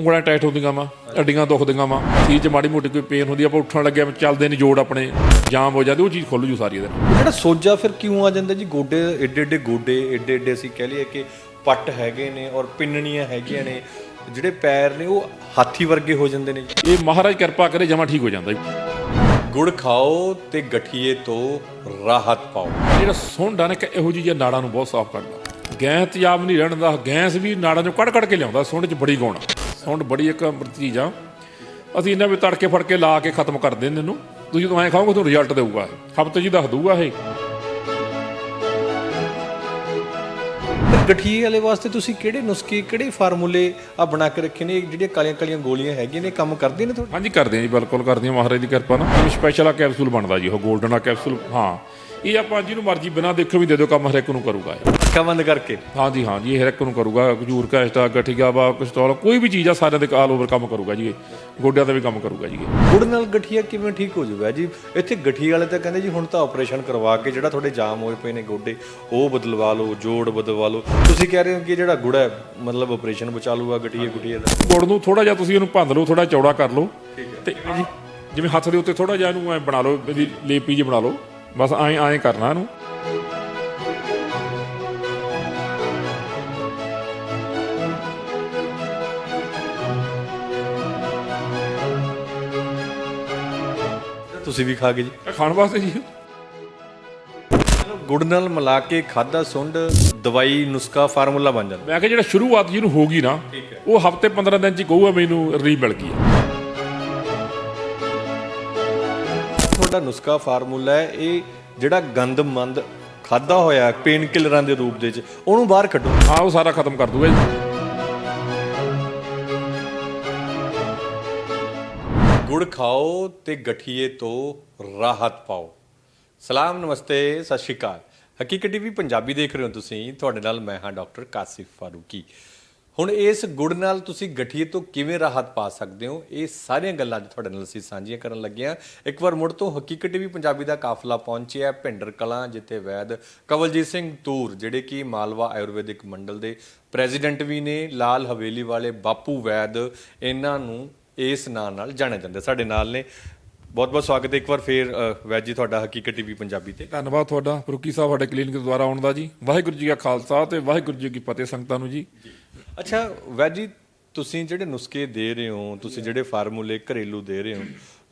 ਉਂਗਲਾਂ ਟਾਈਟ ਹੁੰਦੀਆਂ ਵਾ ਅੱਡੀਆਂ ਦੁਖਦੀਆਂ ਵਾ ਸੀਰ 'ਚ ਮਾੜੀ ਮੋਟੀ ਕੋਈ ਪੇਨ ਹੁੰਦੀ ਆ, ਆਪਾਂ ਉੱਠਣ ਲੱਗਿਆ ਚੱਲਦੇ ਨਹੀਂ ਜੋੜ ਆਪਣੇ ਜਾਮ ਹੋ ਜਾਂਦੇ ਉਹ ਚੀਜ਼ ਖੁੱਲ ਜੂ ਸਾਰੀ ਇਹਦੇ। ਜਿਹੜਾ ਸੋਜਾ ਫਿਰ ਕਿਉਂ ਆ ਜਾਂਦਾ ਜੀ? ਗੋਡੇ ਏਡੇ ਏਡੇ ਗੋਡੇ ਏਡੇ ਏਡੇ ਅਸੀਂ ਕਹਿ ਲਈਏ ਕਿ ਪੱਟ ਹੈਗੇ ਨੇ ਔਰ ਪਿੰਨਣੀਆਂ ਹੈਗੀਆਂ ਨੇ ਜਿਹੜੇ ਪੈਰ ਨੇ ਉਹ ਹਾਥੀ ਵਰਗੇ ਹੋ ਜਾਂਦੇ ਨੇ ਇਹ ਮਹਾਰਾਜ ਕਿਰਪਾ ਕਰੇ ਜਮਾ ਠੀਕ ਹੋ ਜਾਂਦਾ ਜੀ। ਗੁੜ ਖਾਓ ਤੇ ਗਠੀਏ ਤੋਂ ਰਾਹਤ ਪਾਓ। ਜਿਹੜਾ ਸੁੰਡ ਨਾ ਕਿ ਇਹੋ ਜਿਹੀ ਨਾੜਾਂ ਨੂੰ ਬਹੁਤ ਸਾਫ਼ ਕਰਦਾ। ਗੈਸ ਤੇਜ਼ਾਬ ਨਹੀਂ ਰਹਿਣ ਦਾ ਗੈਸ ਵੀ ਨਾੜਾਂ ਚੋਂ ਕੱਢ ਕੱਢ ਕੇ ਲਿਆਉਂਦਾ ਸੁੰਡ 'ਚ ਬੜੀ ਗੁਣ ਸੁੰਡ ਬੜੀ ਇੱਕ ਅੰਮ੍ਰਿਤ ਚੀਜ਼ ਆ। ਅਸੀਂ ਇਹਨਾਂ ਵੀ ਤੜਕੇ ਫੜ ਕੇ ਲਾ ਕੇ ਖਤਮ ਕਰ ਦਿੰਦੇ ਇਹਨੂੰ। ਤੁਸੀਂ ਜਦੋਂ ਐਂ ਖਾਓਗੇ ਤੁਹਾਨੂੰ ਰਿਜ਼ਲਟ ਦੇਊਗਾ। ਹਫ਼ਤੇ ਜੀ ਦੱਸ ਦਊਗਾ ਇਹ। ਗਠੀਏ ਵਾਲੇ ਵਾਸਤੇ ਤੁਸੀਂ ਕਿਹੜੇ ਨੁਸਖੇ ਕਿਹੜੇ ਫਾਰਮੂਲੇ ਆ ਬਣਾ ਕੇ ਰੱਖੇ ਨੇ? ਜਿਹੜੀਆਂ ਕਾਲੀਆਂ ਕਾਲੀਆਂ ਗੋਲੀਆਂ ਹੈਗੀਆਂ ਨੇ ਕੰਮ ਕਰਦੀਆਂ ਨੇ ਤੁਹਾਡੇ? ਹਾਂਜੀ ਕਰਦੇ ਹਾਂ ਜੀ ਬਿਲਕੁਲ ਕਰਦੇ ਮਹਾਰਾਜ ਦੀ ਕਿਰਪਾ ਨਾਲ। ਸਪੈਸ਼ਲ ਆ ਕੈਪਸੂਲ ਬਣਦਾ ਜੀ ਉਹ 골ਡਨ ਆ ਕੈਪਸੂਲ ਹਾਂ। ਇਹ ਆਪਾਂ ਜਿਹਨੂੰ ਮਰਜ਼ੀ ਬਿਨਾਂ ਦੇਖੋ ਵੀ ਦੇ ਦਿਓ ਕੰਮ ਹਰ ਇੱਕ ਨੂੰ ਕਰੂਗਾ ਇਹ। ਅੱਖਾਂ ਬੰਦ ਕਰਕੇ। ਹਾਂਜੀ ਹਾਂ ਜੀ ਇਹ ਹਰ ਇੱਕ ਨੂੰ ਕਰੂਗਾ। ਖਜੂਰ ਕੈਸਟਾ ਗਠੀਆ ਵਾ ਕਸਟੋਲ ਕੋਈ ਵੀ ਚੀਜ਼ ਆ ਸਾਰਿਆਂ ਦੇ ਆਲ ਓਵਰ ਕੰਮ ਕਰੂਗਾ ਜੀ ਇਹ। ਗੋਡਿਆਂ ਤੇ ਵੀ ਕੰਮ ਕਰੂਗਾ ਜੀ ਇਹ। ਗੁੜ ਨਾਲ ਗਠੀਆ ਕਿਵੇਂ ਠੀਕ ਹੋ ਜਾਊਗਾ ਜੀ? ਇੱਥੇ ਗਠੀਏ ਵਾਲੇ ਤਾਂ ਕਹਿੰਦੇ ਜੀ ਹੁਣ ਤਾਂ ਆਪਰੇਸ਼ਨ ਕਰਵਾ ਕੇ ਜਿਹੜਾ ਤੁਹਾਡੇ ਜਾਮ ਹੋਏ ਪਏ ਨੇ ਗੋਡੇ ਉਹ ਬਦਲਵਾ ਲਓ ਜੋੜ ਬਦਲਵਾ ਲਓ। ਤੁਸੀਂ ਕਹਿ ਰਹੇ ਹੋ ਕਿ ਜਿਹੜਾ ਗੁੜ ਹੈ ਮਤਲਬ ਆਪਰੇਸ਼ਨ ਬਚਾ ਲੂਗਾ ਗਠੀਏ ਗੁਠੀਏ ਦਾ? ਗੁੜ ਨੂੰ ਥੋੜਾ ਜਿਹਾ ਤੁਸੀਂ ਇਹਨੂੰ ਭੰਨ ਲਓ ਥੋੜਾ ਚੌੜਾ ਕਰ ਲਓ। ਤੇ ਜੀ ਜਿਵੇਂ ਹੱਥ ਦੇ ਉੱਤੇ ਥੋੜਾ ਜਿਹਾ ਇਹਨੂੰ ਐ ਬਣਾ ਲਓ ਇਹਦੀ ਲੇਪੀ ਜਿਹੀ ਬਣਾ ਲਓ। ਬਸ ਐਂ ਐਂ ਕਰਨਾ ਇਹਨੂੰ। ਤੁਸੀਂ ਵੀ ਖਾ ਗਏ ਜੀ। ਇਹ ਖਾਣ ਵਾਸਤੇ ਜੀ। ਗੁੜ ਨਾਲ ਮਿਲਾ ਕੇ ਖਾਦਾ ਸੁੰਡ ਦਵਾਈ ਨੁਸਖਾ ਫਾਰਮੂਲਾ ਬਣ ਜਾਂਦਾ। ਮੈਂ ਕਿਹਾ ਜਿਹੜਾ ਸ਼ੁਰੂਆਤ ਜਿਹਨੂੰ ਹੋ ਗਈ ਨਾ ਉਹ ਹਫ਼ਤੇ 15 ਦਿਨ ਚ ਹੀ ਕਹੂਗਾ ਮੈਨੂੰ ਰਿਲੀਫ ਮਿਲ ਗਈ ਤੁਹਾਡਾ ਨੁਸਖਾ ਫਾਰਮੂਲਾ ਹੈ ਇਹ ਜਿਹੜਾ ਗੰਦਮੰਦ ਖਾਦਾ ਹੋਇਆ ਪੇਨ ਕਿਲਰਾਂ ਦੇ ਰੂਪ ਦੇ ਵਿੱਚ ਉਹਨੂੰ ਬਾਹਰ ਕੱਢੋ। ਹਾਂ ਉਹ ਸਾਰਾ ਖਤਮ ਕਰ ਦੂਗਾ ਜੀ। ਗੁੜ ਖਾਓ ਤੇ ਗਠੀਏ ਤੋਂ ਰਾਹਤ ਪਾਓ। ਸਲਾਮ ਨਮਸਤੇ ਸਤਿ ਸ਼੍ਰੀ ਅਕਾਲ। ਹਕੀਕਤ ਟੀਵੀ ਪੰਜਾਬੀ ਦੇਖ ਰਹੇ ਹੋ ਤੁਸੀਂ। ਤੁਹਾਡੇ ਨਾਲ ਮੈਂ ਹਾਂ ਡਾਕਟਰ ਕਾਸਿਫ ਫਾਰੂਕੀ। ਹੁਣ ਇਸ ਗੁੜ ਨਾਲ ਤੁਸੀਂ ਗਠੀਏ ਤੋਂ ਕਿਵੇਂ ਰਾਹਤ ਪਾ ਸਕਦੇ ਹੋ? ਇਹ ਸਾਰੀਆਂ ਗੱਲਾਂ ਅੱਜ ਤੁਹਾਡੇ ਨਾਲ ਅਸੀਂ ਸਾਂਝੀਆਂ ਕਰਨ ਲੱਗੇ ਹਾਂ। ਇੱਕ ਵਾਰ ਮੁੜ ਤੋਂ ਹਕੀਕਤ ਟੀਵੀ ਪੰਜਾਬੀ ਦਾ ਕਾਫਲਾ ਪਹੁੰਚਿਆ ਭਿੰਡਰ ਕਲਾਂ ਜਿੱਥੇ ਵੈਦ ਕਵਲਜੀਤ ਸਿੰਘ ਤੂਰ ਜਿਹੜੇ ਕਿ ਮਾਲਵਾ ਆਯੁਰਵੈਦਿਕ ਮੰਡਲ ਦੇ ਪ੍ਰੈਜ਼ੀਡੈਂਟ ਵੀ ਨੇ ਲਾਲ ਹਵੇਲੀ ਵਾਲੇ ਬਾਪੂ ਵੈਦ ਇਹਨਾਂ ਨੂੰ ਇਸ ਨਾਂ ਨਾਲ ਜਾਣਿਆ ਜਾਂਦਾ ਸਾਡੇ ਨਾਲ ਨੇ। ਬਹੁਤ ਬਹੁਤ ਸਵਾਗਤ ਹੈ। ਇੱਕ ਵਾਰ ਫੇਰ ਵੈਦ ਜੀ ਤੁਹਾਡਾ ਹਕੀਕਤ ਟੀਵੀ ਪੰਜਾਬੀ ਤੇ। ਧੰਨਵਾਦ ਤੁਹਾਡਾ। ਫਰੂਕੀ ਸਾਹਿਬ ਸਾਡੇ ਕਲੀਨਿਕ ਦੁਆਰਾ ਆਉਣ ਦਾ ਜੀ। ਵਾਹਿਗੁਰੂ ਜੀ ਕਾ ਖਾਲਸਾ ਤੇ ਵਾਹਿਗੁਰੂ ਜੀ ਕੀ ਫਤਿਹ ਸੰਗਤਾਂ ਨੂੰ ਜੀ। ਅੱਛਾ ਵੈਦ ਜੀ ਤੁਸੀਂ ਜਿਹੜੇ ਨੁਸਖੇ ਦੇ ਰਹੇ ਹੋ ਤੁਸੀਂ ਜਿਹੜੇ ਫਾਰਮੂਲੇ ਘਰੇਲੂ ਦੇ ਰਹੇ ਹੋ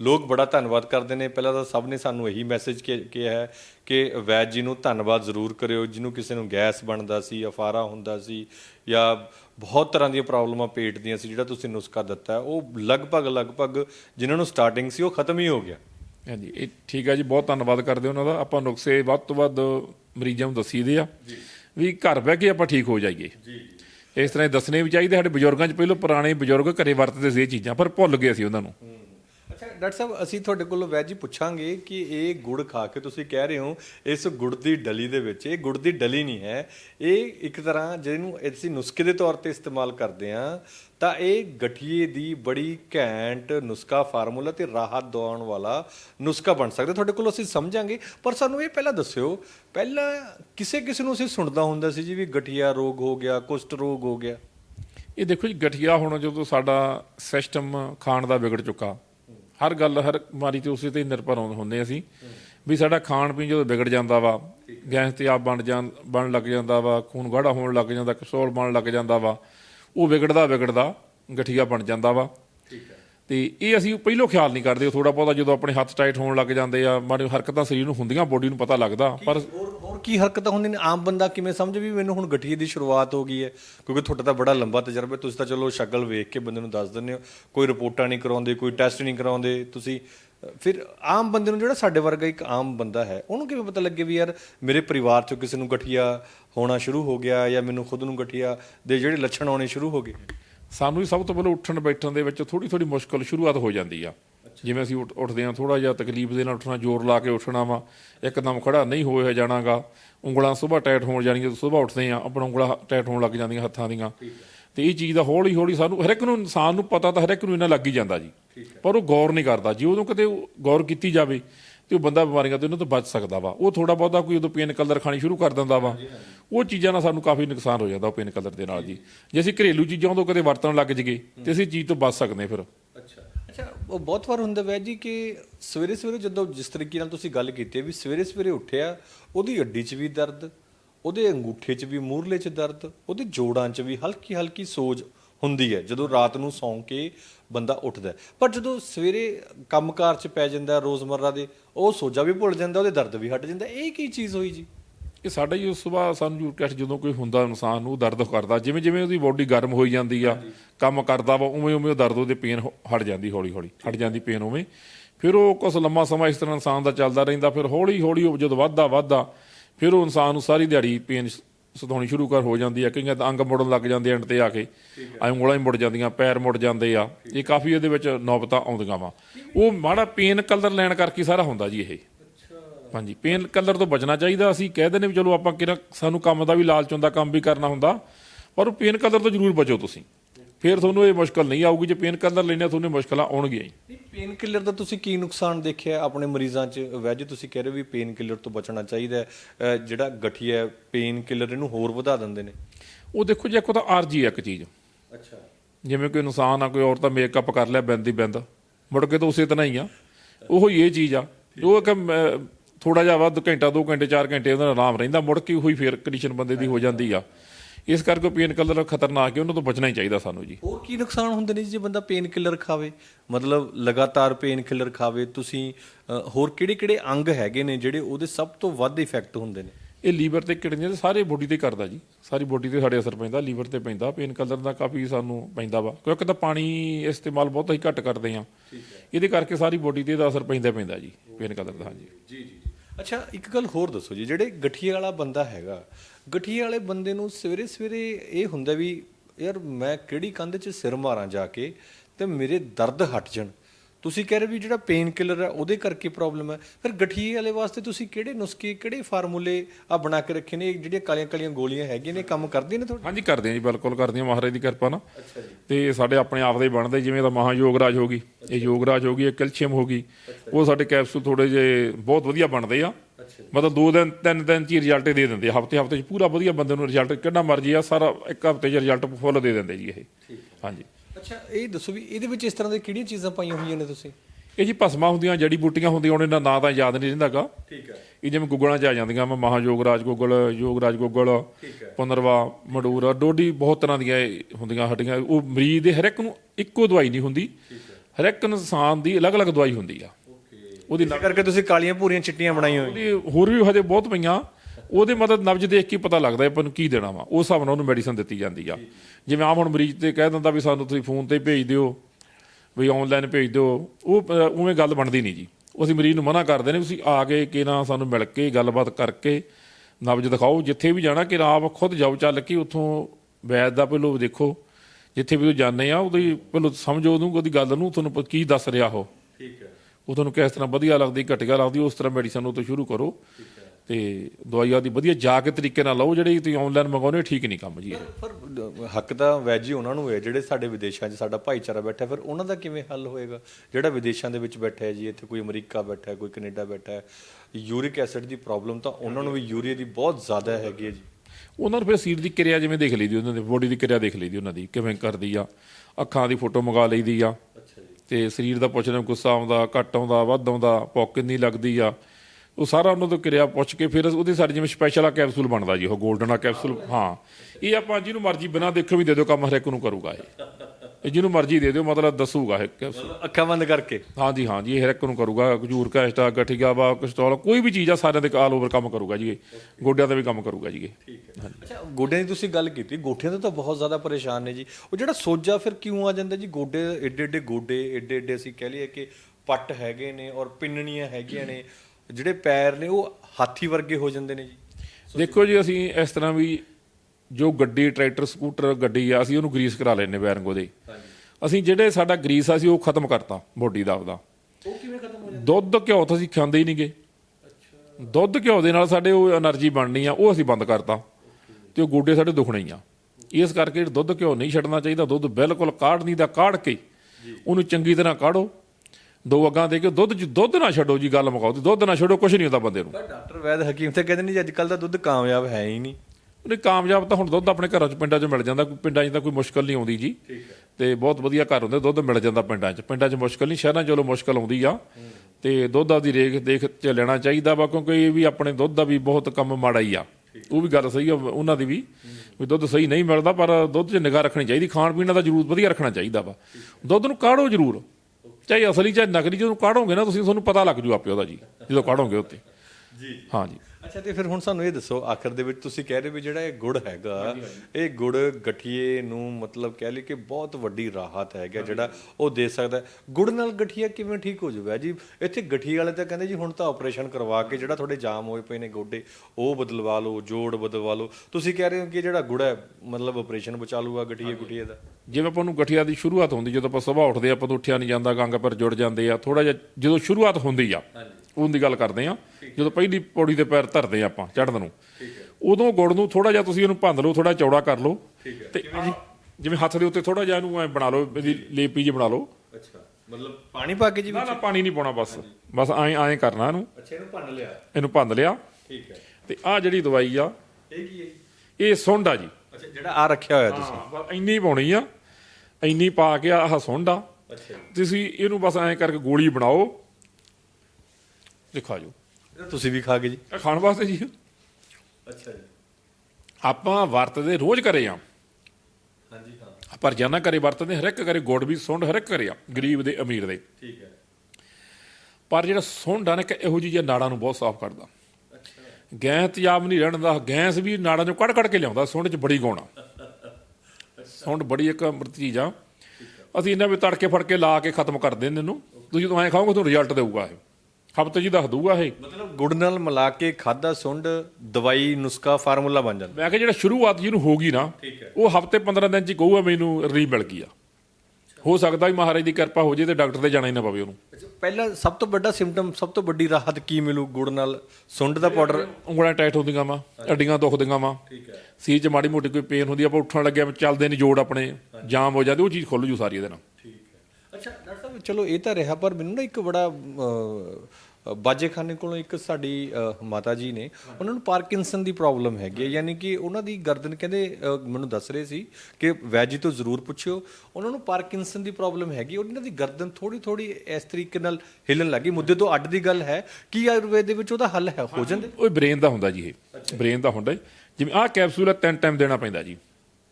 ਲੋਕ ਬੜਾ ਧੰਨਵਾਦ ਕਰਦੇ ਨੇ। ਪਹਿਲਾਂ ਤਾਂ ਸਭ ਨੇ ਸਾਨੂੰ ਇਹੀ ਮੈਸੇਜ ਕਿਹਾ ਹੈ ਕਿ ਵੈਦ ਜੀ ਨੂੰ ਧੰਨਵਾਦ ਜ਼ਰੂਰ ਕਰਿਓ ਜਿਹਨੂੰ ਕਿਸੇ ਨੂੰ ਗੈਸ ਬਣਦਾ ਸੀ ਅਫਾਰਾ ਹੁੰਦਾ ਸੀ ਜਾਂ ਬਹੁਤ ਤਰ੍ਹਾਂ ਦੀਆਂ ਪ੍ਰੋਬਲਮਾਂ ਪੇਟ ਦੀਆਂ ਸੀ ਜਿਹੜਾ ਤੁਸੀਂ ਨੁਸਖਾ ਦਿੱਤਾ ਉਹ ਲਗਭਗ ਲਗਭਗ ਜਿਨ੍ਹਾਂ ਨੂੰ ਸਟਾਰਟਿੰਗ ਸੀ ਉਹ ਖਤਮ ਹੀ ਹੋ ਗਿਆ। ਹਾਂਜੀ ਇਹ ਠੀਕ ਹੈ ਜੀ ਬਹੁਤ ਧੰਨਵਾਦ ਕਰਦੇ ਉਹਨਾਂ ਦਾ। ਆਪਾਂ ਨੁਕਸੇ ਵੱਧ ਤੋਂ ਵੱਧ ਮਰੀਜ਼ਾਂ ਨੂੰ ਦੱਸੀਦੇ ਆ ਵੀ ਘਰ ਬਹਿ ਕੇ ਆਪਾਂ ਠੀਕ ਹੋ ਜਾਈਏ। ਜੀ। ਇਸ ਤਰ੍ਹਾਂ ਹੀ ਦੱਸਣੇ ਵੀ ਚਾਹੀਦੇ, ਸਾਡੇ ਬਜ਼ੁਰਗਾਂ 'ਚ ਪਹਿਲਾਂ ਪੁਰਾਣੇ ਬਜ਼ੁਰਗ ਘਰੇ ਵਰਤਦੇ ਸੀ ਇਹ ਚੀਜ਼ਾਂ, ਪਰ ਭੁੱਲ ਗਏ ਸੀ ਉਹਨਾਂ ਨੂੰ। ਅੱਛਾ, ਡਾਕਟਰ ਸਾਹਿਬ, ਅਸੀਂ ਤੁਹਾਡੇ ਕੋਲੋਂ ਵੈਜ ਜੀ ਪੁੱਛਾਂਗੇ ਕਿ ਇਹ ਗੁੜ ਖਾ ਕੇ ਤੁਸੀਂ ਕਹਿ ਰਹੇ ਹੋ, ਇਸ ਗੁੜ ਦੀ ਡਲੀ ਦੇ ਵਿੱਚ, ਇਹ ਗੁੜ ਦੀ ਡਲੀ ਨਹੀਂ ਹੈ, ਇਹ ਇੱਕ ਤਰ੍ਹਾਂ ਜਿਹਨੂੰ ਅਸੀਂ ਨੁਸਖੇ ਦੇ ਤੌਰ ਤੇ ਇਸਤੇਮਾਲ ਕਰਦੇ ਆ ਤਾਂ ਇਹ ਗਠੀਏ ਦੀ ਬੜੀ ਘੈਂਟ ਨੁਸਖਾ ਫਾਰਮੂਲਾ ਤੇ ਰਾਹਤ ਦਿਵਾਉਣ ਵਾਲਾ ਨੁਸਖਾ ਬਣ ਸਕਦਾ। ਤੁਹਾਡੇ ਕੋਲੋਂ ਅਸੀਂ ਸਮਝਾਂਗੇ ਪਰ ਸਾਨੂੰ ਇਹ ਪਹਿਲਾਂ ਦੱਸਿਓ ਪਹਿਲਾਂ ਕਿਸੇ ਕਿਸੇ ਨੂੰ ਅਸੀਂ ਸੁਣਦਾ ਹੁੰਦਾ ਸੀ ਜੀ ਵੀ ਗਠੀਆ ਰੋਗ ਹੋ ਗਿਆ ਕੁਸ਼ਟ ਰੋਗ ਹੋ ਗਿਆ। ਇਹ ਦੇਖੋ ਜੀ ਗਠੀਆ ਹੁਣ ਜਦੋਂ ਸਾਡਾ ਸਿਸਟਮ ਖਾਣ ਦਾ ਵਿਗੜ ਚੁੱਕਾ ਹਰ ਗੱਲ ਹਰ ਬਿਮਾਰੀ ਤੇ ਉਸੇ ਤੇ ਹੀ ਨਿਰਭਰ ਹੁੰਦੇ ਅਸੀਂ ਵੀ ਸਾਡਾ ਖਾਣ ਪੀਣ ਜਦੋਂ ਵਿਗੜ ਜਾਂਦਾ ਵਾ ਗੈਸ ਤੇ ਆਪ ਬਣ ਜਾਂ ਬਣ ਲੱਗ ਜਾਂਦਾ ਵਾ ਖੂਨ ਗਾੜਾ ਹੋਣ ਲੱਗ ਜਾਂਦਾ ਕਸੋਲ ਬਣ ਲੱਗ ਜਾਂਦਾ ਵਾ ਉਹ ਵਿਗੜਦਾ ਵਿਗੜਦਾ ਗਠੀਆ ਬਣ ਜਾਂਦਾ ਵਾ। ਤੇ ਇਹ ਅਸੀਂ ਪਹਿਲੋਂ ਖਿਆਲ ਨਹੀਂ ਕਰਦੇ ਥੋੜਾ ਬਹੁਤਾ ਜਦੋਂ ਆਪਣੇ ਹੱਥ ਟਾਈਟ ਹੋਣ ਲੱਗ ਜਾਂਦੇ ਆ ਮਾੜੀ ਹਰਕਤਾਂ ਸਰੀਰ ਨੂੰ ਹੁੰਦੀਆਂ ਬੋਡੀ ਨੂੰ ਪਤਾ ਲੱਗਦਾ ਪਰ ਹੋਰ ਹੋਰ ਕੀ ਹਰਕਤਾਂ ਹੁੰਦੀਆਂ ਨੇ? ਆਮ ਬੰਦਾ ਕਿਵੇਂ ਸਮਝ ਵੀ ਮੈਨੂੰ ਹੁਣ ਗਠੀਏ ਦੀ ਸ਼ੁਰੂਆਤ ਹੋ ਗਈ ਹੈ ਕਿਉਂਕਿ ਤੁਹਾਡਾ ਤਾਂ ਬੜਾ ਲੰਬਾ ਤਜਰਬਾ ਤੁਸੀਂ ਤਾਂ ਚਲੋ ਸ਼ਕਲ ਵੇਖ ਕੇ ਬੰਦੇ ਨੂੰ ਦੱਸ ਦਿੰਦੇ ਹੋ ਕੋਈ ਰਿਪੋਰਟਾਂ ਨਹੀਂ ਕਰਾਉਂਦੇ ਕੋਈ ਟੈਸਟ ਨਹੀਂ ਕਰਾਉਂਦੇ। ਤੁਸੀਂ ਫਿਰ ਆਮ ਬੰਦੇ ਨੂੰ ਜਿਹੜਾ ਸਾਡੇ ਵਰਗਾ ਇੱਕ ਆਮ ਬੰਦਾ ਹੈ ਉਹਨੂੰ ਕਿਵੇਂ ਪਤਾ ਲੱਗੇ ਵੀ ਯਾਰ ਮੇਰੇ ਪਰਿਵਾਰ ਚੋਂ ਕਿਸੇ ਨੂੰ ਗਠੀਆ ਹੋਣਾ ਸ਼ੁਰੂ ਹੋ ਗਿਆ ਜਾਂ ਮੈਨੂੰ ਖੁਦ ਨੂੰ ਗਠੀਆ ਦੇ ਜਿਹੜੇ ਲੱਛਣ ਆਉਣੇ ਸ਼ੁਰੂ ਹੋ ਗਏ? ਸਾਨੂੰ ਸਭ ਤੋਂ ਪਹਿਲਾਂ ਉੱਠਣ ਬੈਠਣ ਦੇ ਵਿੱਚ ਥੋੜੀ ਥੋੜੀ ਮੁਸ਼ਕਲ ਸ਼ੁਰੂਆਤ ਹੋ ਜਾਂਦੀ ਆ। ਜਿਵੇਂ ਅਸੀਂ ਉੱਠ- ਉੱਠਦੇ ਹਾਂ ਥੋੜਾ ਜਿਹਾ ਤਕਲੀਫ ਦੇ ਨਾਲ ਉੱਠਣਾ ਜ਼ੋਰ ਲਾ ਕੇ ਉੱਠਣਾ ਵਾ ਇੱਕਦਮ ਖੜਾ ਨਹੀਂ ਹੋਇਆ ਜਾਣਾਗਾ ਉਂਗਲਾਂ ਸੁਬਾਹ ਟਾਈਟ ਹੋਣ ਜਾਣੀਆਂ ਸੁਬਾਹ ਉੱਠਦੇ ਆ ਆਪਣਾ ਉਂਗਲਾਂ ਟਾਈਟ ਹੋਣ ਲੱਗ ਜਾਂਦੀਆਂ ਹੱਥਾਂ ਦੀਆਂ। ਤੇ ਇਹ ਚੀਜ਼ ਦਾ ਹੌਲੀ ਹੌਲੀ ਸਾਨੂੰ ਹਰ ਇੱਕ ਨੂੰ ਇਨਸਾਨ ਨੂੰ ਪਤਾ ਤਾਂ ਹਰ ਇੱਕ ਨੂੰ ਇਹਨਾਂ ਲੱਗ ਹੀ ਜਾਂਦਾ ਜੀ। ਪਰ ਉਹ ਗੌਰ ਨਹੀਂ ਕਰਦਾ। ਜੇ ਉਦੋਂ ਕਦੇ ਉਹ ਗੌਰ ਕੀਤੀ ਜਾਵੇ ਤੇ ਉਹ ਬੰਦਾ ਬਿਮਾਰੀਆਂ ਤੋਂ ਇਹਨਾਂ ਤੋਂ ਬਚ ਸਕਦਾ ਵਾ। ਉਹ ਥੋੜਾ ਬਹੁਤਾ ਕੋਈ ਉਦੋਂ ਪੇਨ ਕਲਰ ਖਾਣੀ ਸ਼ੁਰੂ ਕਰ ਦਿੰਦਾ ਵਾ। ਉਹ ਚੀਜ਼ਾਂ ਨਾਲ ਸਾਨੂੰ ਕਾਫੀ ਨੁਕਸਾਨ ਹੋ ਜਾਂਦਾ ਉਹ ਪੇਨ ਕਲਰ ਦੇ ਨਾਲ ਜੀ। ਜੇ ਅਸੀਂ ਘਰੇਲੂ ਚੀਜ਼ਾਂ ਤੋਂ ਕਦੇ ਵਰਤਣ ਲੱਗ ਜਗੇ ਤੇ ਅਸੀਂ ਚੀਜ਼ ਤੋਂ ਬਚ ਸਕਦੇ ਹਾਂ ਫਿਰ। ਅੱਛਾ। ਅੱਛਾ ਉਹ ਬਹੁਤ ਵਾਰ ਹੁੰਦਾ ਵੈ ਜੀ ਕਿ ਸਵੇਰੇ ਸਵੇਰੇ ਜਦੋਂ ਜਿਸ ਤਰੀਕੇ ਨਾਲ ਤੁਸੀਂ ਗੱਲ ਕੀਤੀ ਵੀ ਸਵੇਰੇ ਸਵੇਰੇ ਉੱਠਿਆ ਉਹਦੀ ਅੱਡੀ 'ਚ ਵੀ ਦਰਦ ਉਹਦੇ ਅੰਗੂਠੇ 'ਚ ਵੀ ਮੂਰਲੇ 'ਚ ਦਰਦ ਉਹਦੇ ਜੋੜਾਂ 'ਚ ਵੀ ਹਲਕੀ ਹਲਕੀ ਸੋਜ ਹੁੰਦੀ ਹੈ ਜਦੋਂ ਰਾਤ ਨੂੰ ਸੌਂ ਕੇ ਬੰਦਾ ਉੱਠਦਾ। ਪਰ ਜਦੋਂ ਸਵੇਰੇ ਕੰਮਕਾਰ 'ਚ ਪੈ ਜਾਂਦਾ ਰੋਜ਼ਮਰਰਾ ਦੇ ਉਹ ਸੋਜਾ ਵੀ ਭੁੱਲ ਜਾਂਦਾ ਉਹਦੇ ਦਰਦ ਵੀ ਹਟ ਜਾਂਦਾ ਇਹ ਕੀ ਚੀਜ਼ ਹੋਈ ਜੀ? ਇਹ ਸਾਡਾ ਹੀ ਸਵੇਰ ਸਾਨੂੰ ਯੂਰਿਕ ਐਸਿਡ ਜਦੋਂ ਕੋਈ ਹੁੰਦਾ ਇਨਸਾਨ ਨੂੰ ਦਰਦ ਕਰਦਾ ਜਿਵੇਂ ਜਿਵੇਂ ਉਹਦੀ ਬੋਡੀ ਗਰਮ ਹੋਈ ਜਾਂਦੀ ਆ ਕੰਮ ਕਰਦਾ ਵਾ ਉਵੇਂ ਉਵੇਂ ਉਹ ਦਰਦ ਉਹਦੇ ਪੇਨ ਹਟ ਜਾਂਦੀ ਹੌਲੀ ਹੌਲੀ ਹਟ ਜਾਂਦੀ ਪੇਨ ਉਵੇਂ। ਫਿਰ ਉਹ ਕੁਛ ਲੰਮਾ ਸਮਾਂ ਇਸ ਤਰ੍ਹਾਂ ਇਨਸਾਨ ਦਾ ਚੱਲਦਾ ਰਹਿੰਦਾ ਫਿਰ ਹੌਲੀ ਹੌਲੀ ਉਹ ਜਦੋਂ ਵੱਧਦਾ ਵੱਧਦਾ ਫਿਰ ਉਹ ਇਨਸਾਨ ਨੂੰ ਸਾਰੀ ਦਿਹਾੜੀ ਪੇਨ ਸਤਾਉਣੀ ਸ਼ੁਰੂ ਕਰ ਹੋ ਜਾਂਦੀ ਆ ਕਈਆਂ ਦਾ ਅੰਗ ਮੁੜਨ ਲੱਗ ਜਾਂਦੇ ਐਂਡ ਤੇ ਆ ਕੇ। ਐ ਉਂਗਲਾਂ ਹੀ ਮੁੜ ਜਾਂਦੀਆਂ ਪੈਰ ਮੁੜ ਜਾਂਦੇ ਆ। ਇਹ ਕਾਫੀ ਇਹਦੇ ਵਿੱਚ ਨੌਬਤਾਂ ਆਉਂਦੀਆਂ ਵਾ। ਉਹ ਮਾੜਾ ਪੇਨ ਕਲਰ ਲੈਣ ਕਰਕੇ ਹੀ ਸਾਰਾ ਹੁੰਦਾ ਜੀ ਇਹ। ਹਾਂਜੀ ਪੇਨ ਕਲਰ ਤੋਂ ਬਚਣਾ ਚਾਹੀਦਾ। ਅਸੀਂ ਕਹਿੰਦੇ ਨੇ ਵੀ ਚਲੋ ਆਪਾਂ ਕਿਹੜਾ ਸਾਨੂੰ ਕੰਮ ਦਾ ਵੀ ਲਾਲਚ ਹੁੰਦਾ ਕੰਮ ਵੀ ਕਰਨਾ ਹੁੰਦਾ। ਪਰ ਉਹ ਪੇਨ ਕਲਰ ਤੋਂ ਜ਼ਰੂਰ ਬਚੋ ਤੁਸੀਂ। ਫਿਰ ਤੁਹਾਨੂੰ ਇਹ ਮੁਸ਼ਕਲ ਨਹੀਂ ਆਊਗੀ ਜੇ ਪੇਨ ਕਲਰ ਲੈਣੇ ਤੁਹਾਨੂੰ ਮੁਸ਼ਕਲਾਂ ਆਉਣਗੀਆਂ ਹੀ। ਪੇਨ ਕਿਲਰ ਦਾ ਤੁਸੀਂ ਕੀ ਨੁਕਸਾਨ ਦੇਖਿਆ ਆਪਣੇ ਮਰੀਜ਼ਾਂ 'ਚ? ਵੈਜ ਤੁਸੀਂ ਕਹਿ ਰਹੇ ਹੋ ਵੀ ਪੇਨ ਕਿਲਰ ਤੋਂ ਬਚਣਾ ਚਾਹੀਦਾ ਹੈ। ਜਿਹੜਾ ਗਠੀਆ ਪੇਨ ਕਿਲਰ ਇਹਨੂੰ ਹੋਰ ਵਧਾ ਦਿੰਦੇ ਨੇ। ਉਹ ਦੇਖੋ ਜੇ ਕੋ ਤਾਂ ਆਰਜੀ ਇੱਕ ਚੀਜ਼। ਅੱਛਾ। ਜਿਵੇਂ ਕੋਈ ਇਨਸਾਨ ਆ ਕੋਈ ਔਰਤ ਦਾ ਮੇਕਅਪ ਕਰ ਲਿਆ ਬਿੰਦ ਬਿੰਦ। ਮੁੜ ਕੇ ਤਾਂ ਉਸੇ ਤਰ੍ਹਾਂ ਹੀ ਆ। ਉਹੋ ਹੀ ਇਹ ਚੀਜ਼ ਆ। ਉਹ ਕਿ ਥੋੜਾ ਜਿਹਾ ਵੱਧ ਘੰਟਾ 2 ਘੰਟੇ 4 ਘੰਟੇ ਉਹਦਾ ਆਰਾਮ ਰਹਿੰਦਾ। ਮੁੜ ਕੇ ਉਹੀ ਫੇਰ ਕੰਡੀਸ਼ਨ ਬੰਦੇ ਦੀ ਹੋ ਜਾਂਦੀ ਆ। ਇਸ ਕਰਕੇ ਪੇਨ ਕਲਰ ਖਤਰਨਾਕ ਹੈ ਉਹਨਾਂ ਤੋਂ ਬਚਣਾ ਹੀ ਚਾਹੀਦਾ ਸਾਨੂੰ ਜੀ। ਹੋਰ ਕੀ ਨੁਕਸਾਨ ਹੁੰਦੇ ਨੇ ਜੀ ਜੇ ਬੰਦਾ ਪੇਨ ਕਿਲਰ ਖਾਵੇ? ਮਤਲਬ ਲਗਾਤਾਰ ਪੇਨ ਕਿਲਰ ਖਾਵੇ ਤੁਸੀਂ ਹੋਰ ਕਿਹੜੇ ਕਿਹੜੇ ਅੰਗ ਹੈਗੇ ਨੇ ਜਿਹੜੇ ਉਹਦੇ ਸਭ ਤੋਂ ਵੱਧ ਇਫੈਕਟ ਹੁੰਦੇ ਨੇ? ਇਹ ਲੀਵਰ ਤੇ ਕਿਡਨੀਆਂ ਤੇ ਸਾਰੇ ਬੋਡੀ ਤੇ ਕਰਦਾ ਜੀ। ਸਾਰੀ ਬੋਡੀ ਤੇ ਸਾਡੇ ਅਸਰ ਪੈਂਦਾ ਲੀਵਰ ਤੇ ਪੈਂਦਾ। ਪੇਨ ਕਲਰ ਦਾ ਕਾਫੀ ਸਾਨੂੰ ਪੈਂਦਾ ਵਾ। ਕਿਉਂਕਿ ਤਾਂ ਪਾਣੀ ਇਸਤੇਮਾਲ ਬਹੁਤ ਹੀ ਘੱਟ ਕਰਦੇ ਆ ਇਹਦੇ ਕਰਕੇ ਸਾਰੀ ਬੋਡੀ ਤੇ ਇਹਦਾ ਅਸਰ ਪੈਂਦਾ ਪੈਂਦਾ ਜੀ ਪੇਨ ਕਲਰ ਦਾ ਹਾਂਜੀ। ਜੀ ਜੀ। ਅੱਛਾ, ਇੱਕ ਗੱਲ ਹੋਰ ਦੱਸੋ ਜੀ, ਜਿਹੜੇ ਗਠੀਏ ਵਾਲਾ ਬੰਦਾ ਹੈਗਾ, ਗਠੀਏ ਵਾਲੇ ਬੰਦੇ ਨੂੰ ਸਵੇਰੇ ਸਵੇਰੇ ਇਹ ਹੁੰਦਾ ਵੀ, ਯਾਰ ਮੈਂ ਕਿਹੜੀ ਕੰਧ 'ਚ ਸਿਰ ਮਾਰਾਂ ਜਾ ਕੇ ਤੇ ਮੇਰੇ ਦਰਦ ਹਟ ਜਾਣ। ਤੁਸੀਂ ਕਹਿ ਰਹੇ ਵੀ ਜਿਹੜਾ ਪੇਨ ਕਿਲਰ ਹੈ ਉਹਦੇ ਕਰਕੇ ਪ੍ਰੋਬਲਮ ਹੈ। ਫਿਰ ਗਠੀਏ ਵਾਲੇ ਵਾਸਤੇ ਤੁਸੀਂ ਕਿਹੜੇ ਨੁਸਖੇ ਕਿਹੜੇ ਫਾਰਮੂਲੇ ਆ ਬਣਾ ਕੇ ਰੱਖੇ ਨੇ? ਜਿਹੜੀਆਂ ਕਾਲੀਆਂ ਕਾਲੀਆਂ ਗੋਲੀਆਂ ਹੈਗੀਆਂ ਨੇ ਕੰਮ ਕਰਦੀਆਂ ਨੇ ਤੁਹਾਡੇ? ਹਾਂਜੀ ਕਰਦੇ ਆ ਜੀ ਬਿਲਕੁਲ ਕਰਦੇ ਆ ਮਹਾਰਾਜ ਦੀ ਕਿਰਪਾ ਨਾਲ। ਤੇ ਸਾਡੇ ਆਪਣੇ ਆਪ ਦੇ ਬਣਦੇ ਜਿਵੇਂ ਦਾ ਮਹਾਯੋਗ ਰਾਜ ਹੋ ਗਈ ਇਹ ਯੋਗਰਾਜ ਹੋ ਗਈ ਇਹ ਕੈਲਸ਼ੀਅਮ ਹੋ ਗਈ ਉਹ ਸਾਡੇ ਕੈਪਸੂਲ ਥੋੜੇ ਜੇ ਬਹੁਤ ਵਧੀਆ ਬਣਦੇ ਆ। ਮਤਲਬ ਦੋ ਦਿਨ ਤਿੰਨ ਦਿਨ ਚ ਰਿਜ਼ਲਟ ਦੇ ਦਿੰਦੇ ਆ ਹਫ਼ਤੇ ਹਫ਼ਤੇ ਚ ਪੂਰਾ ਵਧੀਆ ਬੰਦੇ ਨੂੰ ਰਿਜ਼ਲਟ ਕਿੰਨਾ ਮਰਜ਼ੀ ਆ ਸਾਰਾ ਇੱਕ ਹਫ਼ਤੇ ਚ ਰਿਜ਼ਲਟ ਫੁੱਲ ਦੇ ਦਿੰਦੇ ਜੀ ਇਹ। ਹਾਂਜੀ। ਅੱਛਾ ਇਹ ਦੱਸੋ ਵੀ ਇਹਦੇ ਵਿੱਚ ਇਸ ਤਰ੍ਹਾਂ ਦੇ ਕਿਹੜੀਆਂ ਚੀਜ਼ਾਂ ਪਾਈਆਂ ਹੋਈਆਂ ਨੇ ਤੁਸੀਂ? ਇਹ ਜੀ ਭਸਮਾਂ ਹੁੰਦੀਆਂ ਜੜੀ ਬੂਟੀਆਂ ਹੁੰਦੀਆਂ ਉਹਨਾਂ ਦਾ ਨਾਂ ਤਾਂ ਯਾਦ ਨਹੀਂ ਰਹਿੰਦਾਗਾ ਠੀਕ ਹੈ। ਇਹ ਜਿਵੇਂ ਗੁੱਗਲਾਂ ਚ ਆ ਜਾਂਦੀਆਂ ਮੈਂ ਮਹਾਯੋਗ ਰਾਜ ਗੁੱਗਲ ਯੋਗ ਰਾਜ ਗੁੱਗਲ ਪੁਨਰਵਾ ਮਡੂਰ ਡੋਡੀ ਬਹੁਤ ਤਰ੍ਹਾਂ ਦੀਆਂ ਇਹ ਹੁੰਦੀਆਂ ਹੱਡੀਆਂ। ਉਹ ਮਰੀਜ਼ ਦੇ ਹਰ ਇੱਕ ਨੂੰ ਇੱਕੋ ਦਵਾਈ ਨਹੀਂ ਹੁੰਦੀ। ਹਰ ਇੱਕ ਇਨਸਾਨ ਦੀ ਅਲੱਗ-ਅਲੱਗ ਦਵਾਈ ਹੁੰਦੀ ਆ। ਉਹਦੀ ਕਰਕੇ ਤੁਸੀਂ ਕਾਲੀਆਂ ਪੂਰੀਆਂ ਚਿੱਟੀਆਂ ਬਣਾਈਆਂ ਹੋਈਆਂ। ਉਹਦੀ ਹੋਰ ਵੀ ਹਜੇ ਬਹੁਤ ਪਈਆਂ। ਉਹਦੇ ਮਦਦ ਨਬਜ ਦੇਖ ਕੇ ਪਤਾ ਲੱਗਦਾ ਆਪਾਂ ਨੂੰ ਕੀ ਦੇਣਾ ਵਾ। ਉਸ ਹਿਸਾਬ ਨਾਲ ਉਹਨੂੰ ਮੈਡੀਸਨ ਦਿੱਤੀ ਜਾਂਦੀ ਆ। ਜਿਵੇਂ ਆਮ ਹੁਣ ਮਰੀਜ਼ ਤੇ ਕਹਿ ਦਿੰਦਾ ਵੀ ਸਾਨੂੰ ਤੁਸੀਂ ਫੋਨ ਤੇ ਭੇਜ ਦਿਓ ਵੀ ਆਨਲਾਈਨ ਭੇਜ ਦਿਓ। ਉਹ ਉਵੇਂ ਗੱਲ ਬਣਦੀ ਨਹੀਂ ਜੀ। ਉਹ ਅਸੀਂ ਮਰੀਜ਼ ਨੂੰ ਮਨਾ ਕਰਦੇ ਨੇ ਤੁਸੀਂ ਆ ਕੇ ਕਿ ਨਾ ਸਾਨੂੰ ਮਿਲ ਕੇ ਗੱਲਬਾਤ ਕਰਕੇ ਨਬਜ ਦਿਖਾਓ। ਜਿੱਥੇ ਵੀ ਜਾਣਾ ਕਿ ਆਪ ਖੁਦ ਜਾਓ ਚੱਲ ਕੇ ਉੱਥੋਂ ਵੈਦ ਦਾ ਪਹਿਲੋਂ ਦੇਖੋ। ਜਿੱਥੇ ਵੀ ਉਹ ਜਾਂਦੇ ਆ ਉਹਦੀ ਪਹਿਲੋਂ ਸਮਝੋ ਉਹਨੂੰ ਉਹਦੀ ਗੱਲ ਨੂੰ ਤੁਹਾਨੂੰ ਕੀ ਦੱਸ ਰਿਹਾ ਉਹ। ਠੀਕ ਹੈ। ਉਹ ਤੁਹਾਨੂੰ ਕਿਸ ਤਰ੍ਹਾਂ ਵਧੀਆ ਲੱਗਦੀ ਘਟੀਆ ਲੱਗਦੀ ਉਸ ਤਰ੍ਹਾਂ ਮੈਡੀਸਨ ਉਹ ਤੋਂ ਸ਼ੁਰੂ ਕਰੋ। ਤੇ ਦਵਾਈਆਂ ਦੀ ਵਧੀਆ ਜਾ ਕੇ ਤਰੀਕੇ ਨਾਲ ਲਓ ਜਿਹੜੀ ਤੁਸੀਂ ਆਨਲਾਈਨ ਮੰਗਾਉਨੇ ਠੀਕ ਨਹੀਂ ਕੰਮ ਜੀ ਇਹ। ਪਰ ਹੱਕ ਤਾਂ ਵੈਜ ਹੀ ਉਹਨਾਂ ਨੂੰ ਹੈ ਜਿਹੜੇ ਸਾਡੇ ਵਿਦੇਸ਼ਾਂ 'ਚ ਸਾਡਾ ਭਾਈਚਾਰਾ ਬੈਠਾ ਫਿਰ ਉਹਨਾਂ ਦਾ ਕਿਵੇਂ ਹੱਲ ਹੋਏਗਾ? ਜਿਹੜਾ ਵਿਦੇਸ਼ਾਂ ਦੇ ਵਿੱਚ ਬੈਠਾ ਹੈ ਜੀ ਇੱਥੇ ਕੋਈ ਅਮਰੀਕਾ ਬੈਠਾ ਹੈ ਕੋਈ ਕੈਨੇਡਾ ਬੈਠਾ ਹੈ ਯੂਰਿਕ ਐਸਿਡ ਦੀ ਪ੍ਰੋਬਲਮ ਤਾਂ ਉਹਨਾਂ ਨੂੰ ਵੀ ਯੂਰੀਆ ਦੀ ਬਹੁਤ ਜ਼ਿਆਦਾ ਹੈਗੀ ਹੈ ਜੀ। ਉਹਨਾਂ ਨੂੰ ਫਿਰ ਸੀਰ ਦੀ ਕਿਰਿਆ ਜਿਵੇਂ ਦੇਖ ਲਈਦੀ ਉਹਨਾਂ ਦੀ ਬੋਡੀ ਦੀ ਕਿਰਿਆ ਦੇਖ ਲਈਦੀ ਉਹਨਾਂ ਦੀ ਕਿਵੇਂ ਕਰਦੀ ਆ ਅੱਖਾਂ ਦੀ ਫੋਟੋ ਮੰਗਾ ਲਈਦੀ ਆ। ਅੱਛਾ ਜੀ। ਤੇ ਸਰੀਰ ਦਾ ਪੁੱਛਣਾ ਗੁੱਸਾ ਆਉਂਦਾ ਘੱਟ ਆਉਂਦਾ ਵੱਧ ਆਉਂਦਾ ਭੁੱਖ ਕਿੰਨੀ ਲੱਗਦੀ ਆ। ਉਹ ਸਾਰਾ ਉਹਨਾਂ ਤੋਂ ਕਿਰਿਆ ਪੁੱਛ ਕੇ ਫਿਰ ਉਹਦੀ ਸਾਡੀ ਜਿਵੇਂ ਸਪੈਸ਼ਲ ਆ ਕੈਪਸੂਲ ਬਣਦਾ ਜੀ ਉਹ 골ਡਨ ਆ ਕੈਪਸੂਲ ਹਾਂ। ਇਹ ਆਪਾਂ ਜਿਹਨੂੰ ਮਰਜ਼ੀ ਬਿਨਾਂ ਦੇਖੋ ਵੀ ਦੇ ਦਿਓ ਕੰਮ ਹਰ ਇੱਕ ਨੂੰ ਕਰੂਗਾ ਇਹ। ਇਹ ਜਿਹਨੂੰ ਮਰਜ਼ੀ ਦੇ ਦਿਓ ਮਤਲਬ ਦੱਸੂਗਾ ਇਹ ਕੈਪਸੂਲ ਅੱਖਾਂ ਬੰਦ ਕਰਕੇ। ਹਾਂਜੀ ਹਾਂ ਜੀ ਇਹ ਹਰ ਇੱਕ ਨੂੰ ਕਰੂਗਾ। ਖਜੂਰ ਕੈਸਟਾ ਗਠੀਆ ਵਾ ਕਸਟੋਲ ਕੋਈ ਵੀ ਚੀਜ਼ ਆ ਸਾਰਿਆਂ ਦੇ ਆਲ ਓਵਰ ਕੰਮ ਕਰੂਗਾ ਜੀ ਇਹ। ਗੋਡਿਆਂ ਦਾ ਵੀ ਕੰਮ ਕਰੂਗਾ ਜੀ ਇਹ। ਅੱਛਾ ਗੋਡਿਆਂ ਦੀ ਤੁਸੀਂ ਗੱਲ ਕੀਤੀ ਗੋਠਿਆਂ ਤੋਂ ਤਾਂ ਬਹੁਤ ਜ਼ਿਆਦਾ ਪਰੇਸ਼ਾਨ ਨੇ ਜੀ। ਉਹ ਜਿਹੜਾ ਸੋਜਾ ਫਿਰ ਕਿਉਂ ਆ ਜਾਂਦਾ ਜੀ? ਗੋਡੇ ਏਡੇ ਏਡੇ ਗੋਡੇ ਏਡੇ ਏਡੇ ਅਸੀਂ ਕਹਿ ਲਈਏ ਕਿ ਪੱਟ ਹੈਗੇ ਨੇ ਔਰ ਪਿੰਨਣੀਆਂ ਹੈਗੀਆਂ ਨੇ। ਜਿਹੜੇ ਪੈਰ ਨੇ ਉਹ ਹਾਥੀ ਵਰਗੇ ਹੋ ਜਾਂਦੇ ਨੇ ਜੀ। ਦੇਖੋ ਜੀ ਅਸੀਂ ਇਸ ਤਰ੍ਹਾਂ ਵੀ ਜੋ ਗੱਡੀ ਟਰੈਕਟਰ ਸਕੂਟਰ ਗੱਡੀ ਆ ਅਸੀਂ ਉਹਨੂੰ ਗਰੀਸ ਕਰਾ ਲੈਨੇ ਬੈਰਿੰਗ ਉਹਦੇ। ਅਸੀਂ ਜਿਹੜੇ ਸਾਡਾ ਗਰੀਸ ਆ ਸੀ ਉਹ ਖਤਮ ਕਰਤਾ ਬੋਡੀ ਦਾ ਆਪਦਾ। ਦੁੱਧ ਘਿਓ ਤਾਂ ਅਸੀਂ ਖਾਂਦੇ ਹੀ ਨਹੀਂਗੇ ਅੱਛਾ। ਦੁੱਧ ਘਿਓ ਦੇ ਨਾਲ ਸਾਡੇ ਉਹ એનર્ਜੀ ਬਣਨੀ ਆ ਉਹ ਅਸੀਂ ਬੰਦ ਕਰਤਾ। ਤੇ ਉਹ ਗੋਡੇ ਸਾਡੇ ਦੁਖਣੇ ਹੀ ਆ। ਇਸ ਕਰਕੇ ਦੁੱਧ ਘਿਓ ਨਹੀਂ ਛੱਡਣਾ ਚਾਹੀਦਾ। ਦੁੱਧ ਬਿਲਕੁਲ ਕਾੜਨੀ ਦਾ ਕਾੜ ਕੇ ਉਹਨੂੰ ਚੰਗੀ ਤਰ੍ਹਾਂ ਕਾੜੋ ਦੋ ਅੱਗਾਂ ਦੇ ਕੇ ਦੁੱਧ ਚ ਦੁੱਧ ਨਾ ਛੱਡੋ ਜੀ ਗੱਲ ਮੁਕਾਓ ਦੁੱਧ ਨਾ ਛੱਡੋ ਕੁਝ ਨਹੀਂ ਹੁੰਦਾ ਬੰਦੇ ਨੂੰ। ਪਰ ਡਾਕਟਰ ਵੈਦ ਹਕੀਮ ਤਾਂ ਕਹਿੰਦੇ ਨਹੀਂ ਜੀ ਅੱਜ ਕੱਲ ਦਾ ਦੁੱਧ ਕਾਮਯਾਬ ਹੈ ਹੀ ਨਹੀਂ। ਉਹਨੇ ਕਾਮਯਾਬ ਤਾਂ ਹੁਣ ਦੁੱਧ ਆਪਣੇ ਘਰਾਂ ਚ ਪਿੰਡਾਂ ਚ ਮਿਲ ਜਾਂਦਾ ਕੋਈ ਪਿੰਡਾਂ 'ਚ ਤਾਂ ਕੋਈ ਮੁਸ਼ਕਲ ਨਹੀਂ ਆਉਂਦੀ ਜੀ। ਤੇ ਬਹੁਤ ਵਧੀਆ ਘਰ ਹੁੰਦੇ ਦੁੱਧ ਮਿਲ ਜਾਂਦਾ ਪਿੰਡਾਂ 'ਚ। ਪਿੰਡਾਂ 'ਚ ਮੁਸ਼ਕਲ ਨਹੀਂ ਸ਼ਹਿਰਾਂ 'ਚ ਚਲੋ ਮੁਸ਼ਕਲ ਆਉਂਦੀ ਆ। ਤੇ ਦੁੱਧ ਆਪਦੀ ਰੇਖ ਦੇਖ ਚ ਲੈਣਾ ਚਾਹੀਦਾ ਵਾ ਕਿਉਂਕਿ ਇਹ ਵੀ ਆਪਣੇ ਦੁੱਧ ਦਾ ਵੀ ਬਹੁਤ ਕੰਮ ਮਾੜਾ ਹੀ ਆ। ਉਹ ਵੀ ਗੱਲ ਸਹੀ ਆ ਉਹਨਾਂ ਦੀ ਵੀ। ਵੀ ਦੁੱਧ ਸਹੀ ਨਹੀਂ ਮਿਲਦਾ ਪਰ ਦੁੱਧ 'ਚ ਨਿਗਾਹ ਰੱਖਣੀ ਚਾਹੀਦੀ ਖਾਣ ਪੀਣ ਦਾ ਜ਼ਰੂਰ ਵਧੀਆ ਰੱਖਣਾ ਚਾਹੀਦਾ ਵਾ। ਦੁੱਧ ਨੂੰ ਕਾੜੋ ਜ਼ਰੂਰ। ਚਾਹੇ ਅਸਲੀ ਚਾਹੇ ਨਕਲੀ ਜਦੋਂ ਕਾੜੋਗੇ ਨਾ ਤੁਸੀਂ ਤੁਹਾਨੂੰ ਪਤਾ ਲੱਗ ਜੂ ਆਪੇ ਉਹਦਾ ਜੀ ਜਦੋਂ ਕਾੜੋਗੇ ਉੱਤੇ ਜੀ। ਹਾਂ ਜੀ। ਅੱਛਾ ਤੇ ਫਿਰ ਹੁਣ ਸਾਨੂੰ ਇਹ ਦੱਸੋ ਆਖਰ ਦੇ ਵਿੱਚ ਤੁਸੀਂ ਕਹਿ ਰਹੇ ਵੀ ਜਿਹੜਾ ਇਹ ਗੁੜ ਹੈਗਾ ਇਹ ਗੁੜ ਗਠੀਏ ਨੂੰ ਮਤਲਬ ਕਹਿ ਲਈ ਕਿ ਬਹੁਤ ਵੱਡੀ ਰਾਹਤ ਹੈਗਾ ਜਿਹੜਾ ਉਹ ਦੇ ਸਕਦਾ। ਗੁੜ ਨਾਲ ਗਠੀਆ ਕਿਵੇਂ ਠੀਕ ਹੋ ਜਾਊਗਾ? ਜੀ ਇੱਥੇ ਗਠੀਏ ਵਾਲੇ ਤਾਂ ਕਹਿੰਦੇ ਜੀ ਹੁਣ ਤਾਂ ਆਪਰੇਸ਼ਨ ਕਰਵਾ ਕੇ ਜਿਹੜਾ ਤੁਹਾਡੇ ਜਾਮ ਹੋਏ ਪਏ ਨੇ ਗੋਡੇ ਉਹ ਬਦਲਵਾ ਲਓ ਜੋੜ ਬਦਲਵਾ ਲਓ। ਤੁਸੀਂ ਕਹਿ ਰਹੇ ਹੋ ਕਿ ਜਿਹੜਾ ਗੁੜ ਹੈ ਮਤਲਬ ਆਪਰੇਸ਼ਨ ਬਚਾ ਲੂਗਾ ਗਠੀਏ ਗੁਠੀਏ ਦਾ? ਜਿਵੇਂ ਆਪਾਂ ਨੂੰ ਗਠੀਆ ਦੀ ਸ਼ੁਰੂਆਤ ਹੁੰਦੀ ਜਦੋਂ ਆਪਾਂ ਸਵੇਰ ਉੱਠਦੇ ਆਪਾਂ ਤੋਂ ਉੱਠਿਆ ਨਹੀਂ ਜਾਂਦਾ ਗੰਗ ਪਰ ਜੁੜ ਜਾਂਦੇ ਆ ਥੋੜਾ ਜਿਹਾ ਜਦੋਂ ਸ਼ੁਰੂਆਤ ਹੁੰਦੀ ਆ ਉਹਦੀ ਗੱਲ ਕਰਦੇ ਆ ਜਦੋਂ ਪਹਿਲੀ ਪੌੜੀ ਤੇ ਪੈਰ ਧਰਦੇ ਆ ਆਪਾਂ ਚੜ੍ਹਨ ਨੂੰ। ਉਦੋਂ ਗੁੜ ਨੂੰ ਥੋੜਾ ਜਿਹਾ ਤੁਸੀਂ ਇਹਨੂੰ ਭੰਨ ਲਓ ਥੋੜਾ ਚੌੜਾ ਕਰ ਲਓ। ਤੇ ਜਿਵੇਂ ਹੱਥ ਦੇ ਉੱਤੇ ਥੋੜਾ ਜਿਹਾ ਇਹਨੂੰ ਐ ਬਣਾ ਲਓ ਇਹਦੀ ਲੇਪੀ ਜੀ ਬਣਾ ਲਓ। ਅੱਛਾ। ਮਤਲਬ ਪਾਣੀ ਪਾ ਕੇ ਜੀ ਨਾ ਨਾ ਪਾਣੀ ਨਹੀਂ ਪਾਉਣਾ ਬਸ। ਬਸ ਐਂ ਐਂ ਕਰਨਾ ਇਹਨੂੰ। ਅੱਛਾ ਇਹਨੂੰ ਭੰਨ ਲਿਆ? ਇਹਨੂੰ ਭੰਨ ਲਿਆ। ਠੀਕ ਹੈ। ਤੇ ਆਹ ਜਿਹੜੀ ਦਵਾਈ ਆ ਇਹ ਕੀ ਹੈ? ਇਹ ਸੁੰਡ ਆ ਜੀ। ਅੱਛਾ ਜਿਹੜਾ ਆ ਰੱਖਿਆ ਹੋਇਆ ਤੁਸੀਂ? ਹਾਂ ਬਸ ਇੰਨੀ ਪਾਉਣੀ ਆ। ਇੰਨੀ ਪਾ ਕੇ ਆਹ ਸੁੰਡ ਆ। ਅੱਛਾ ਤੁਸੀਂ ਇਹਨੂੰ ਬਸ ਐਂ ਕਰਕੇ ਗੋਲੀ ਬਣਾਓ। ਦਿਖਾ ਜੋ ਇਹ ਤਾਂ ਤੁਸੀਂ ਵੀ ਖਾ ਗਏ ਜੀ। ਇਹ ਖਾਣ ਵਾਸਤੇ ਜੀ। ਅੱਛਾ ਜੀ। ਆਪਾਂ ਵਰਤਦੇ ਰੋਜ਼ ਕਰੇ ਆ। ਹਾਂਜੀ ਹਾਂ। ਪਰ ਜਾਨਾ ਕਰੇ ਵਰਤਦੇ ਹਰ ਇੱਕ ਕਰੇ ਗੁੜ ਵੀ ਸੁੰਡ ਹਰ ਇੱਕ ਕਰੇ ਆ ਗਰੀਬ ਦੇ ਅਮੀਰ ਦੇ। ਠੀਕ ਹੈ। ਪਰ ਜਿਹੜਾ ਸੁੰਡ ਆ ਨਾ ਕਿ ਇਹੋ ਜਿਹੀ ਨਾੜਾਂ ਨੂੰ ਬਹੁਤ ਸਾਫ਼ ਕਰਦਾ। ਅੱਛਾ। ਗੈਸ ਤਿਆਬ ਨਹੀਂ ਰਹਿਣ ਦਾ ਗੈਸ ਵੀ ਨਾੜਾਂ ਚੋਂ ਕੱਢ ਕੱਢ ਕੇ ਲਿਆਉਂਦਾ ਸੁੰਡ 'ਚ ਬੜੀ ਗੋਣਾ ਸੁੰਡ ਬੜੀ ਇੱਕ ਅੰਮ੍ਰਿਤ ਚੀਜ਼ ਆ। ਅਸੀਂ ਇਹਨਾਂ ਵੀ ਤੜਕੇ ਫੜ ਕੇ ਲਾ ਕੇ ਖਤਮ ਕਰ ਦਿੰਦੇ ਇਹਨੂੰ। ਤੁਸੀਂ ਜਦੋਂ ਐਂ ਖਾਓਗੇ ਤੁਹਾਨੂੰ ਰਿਜ਼ਲਟ ਦੇਊਗਾ ਇਹ। ਹਫ਼ਤੇ ਜੀ ਦੱਸ ਦਊਗਾ ਇਹ। ਮਤਲਬ ਗੁੜ ਨਾਲ ਮਿਲਾ ਕੇ ਖਾਦਾ ਸੁੰਡ ਦਵਾਈ ਨੁਸਖਾ ਫਾਰਮੂਲਾ ਬਣ ਜਾਂਦਾ। ਮੈਂ ਕਿਹਾ ਜਿਹੜਾ ਸ਼ੁਰੂਆਤ ਜਿਹਨੂੰ ਹੋ ਗਈ ਨਾ। ਉਹ ਹਫ਼ਤੇ 15 ਦਿਨ ਚ ਕਹੂਗਾ ਮੈਨੂੰ ਰਿਲੀਫ ਮਿਲ ਗਈ ਆ। ਹੋ ਸਕਦਾ ਵੀ ਮਹਾਰਾਜ ਦੀ ਕਿਰਪਾ ਹੋ ਜੇ ਤੇ ਡਾਕਟਰ ਤੇ ਜਾਣਾ ਹੀ ਨਾ ਪਵੇ ਉਹਨੂੰ। ਪਹਿਲਾ ਸਭ ਤੋਂ ਵੱਡਾ ਸਿੰਪਟਮ ਸਭ ਤੋਂ ਵੱਡੀ ਰਾਹਤ ਕੀ ਮਿਲੂ ਗੁੜ ਨਾਲ? ਸੁੰਡ ਦਾ ਪਾਊਡਰ ਉਂਗਲਾਂ ਟਾਈਟ ਹੁੰਦੀਆਂ ਵਾ ਅੱਡੀਆਂ ਦੁਖਦੀਆਂ ਵਾ। ਠੀਕ ਹੈ। ਸੀਰ ਚ ਮਾੜੀ ਮੋਟੀ ਕੋਈ ਪੇਨ ਹੁੰਦੀ ਆ, ਆਪਾਂ ਉੱਠਣ ਲੱਗਿਆ ਚੱਲਦੇ ਨਹੀਂ ਜੋੜ ਆਪਣੇ ਜਾਮ ਹੋ ਜਾਂਦੇ ਉਹ ਚੀਜ਼ ਖੁੱਲ ਜੂ ਸਾਰੀ ਇਹਦੇ ਨਾਲ। ਠੀਕ ਹੈ। ਅੱਛਾ ਡਾਕਟਰ ਸਾਹਿਬ ਚਲੋ ਇਹ ਤਾਂ ਰਿਹਾ ਪਰ ਮੈਨੂੰ ਨਾ ਇੱਕ ਬੜਾ ਬਾਜੇਖਾਨੇ ਕੋਲੋਂ ਇੱਕ ਸਾਡੀ ਮਾਤਾ ਜੀ ਨੇ ਉਹਨਾਂ ਨੂੰ ਪਾਰਕਿੰਸਨ ਦੀ ਪ੍ਰੋਬਲਮ ਹੈਗੀ ਹੈ। ਯਾਨੀ ਕਿ ਉਹਨਾਂ ਦੀ ਗਰਦਨ ਕਹਿੰਦੇ ਮੈਨੂੰ ਦੱਸ ਰਹੇ ਸੀ ਕਿ ਵੈਜੀ ਤੋਂ ਜ਼ਰੂਰ ਪੁੱਛਿਓ। ਉਹਨਾਂ ਨੂੰ ਪਾਰਕਿੰਸਨ ਦੀ ਪ੍ਰੋਬਲਮ ਹੈਗੀ ਉਹਨਾਂ ਦੀ ਗਰਦਨ ਥੋੜੀ ਥੋੜੀ ਇਸ ਤਰੀਕੇ ਨਾਲ ਹਿੱਲਣ ਲੱਗੀ। ਮੁੱਦੇ ਤੋਂ ਅੱਡ ਦੀ ਗੱਲ ਹੈ ਕੀ ਆਯੁਰਵੇਦ ਦੇ ਵਿੱਚ ਉਹਦਾ ਹੱਲ ਹੈ ਹੋ ਜਾਂਦੇ? ਉਹ ਬ੍ਰੇਨ ਦਾ ਹੁੰਦਾ ਜੀ ਇਹ। ਬ੍ਰੇਨ ਦਾ ਹੁੰਦਾ ਜੀ। ਜਿਵੇਂ ਆਹ ਕੈਪਸੂਲ ਹੈ ਤਿੰਨ ਟਾਈਮ ਦੇਣਾ ਪੈਂਦਾ ਜੀ।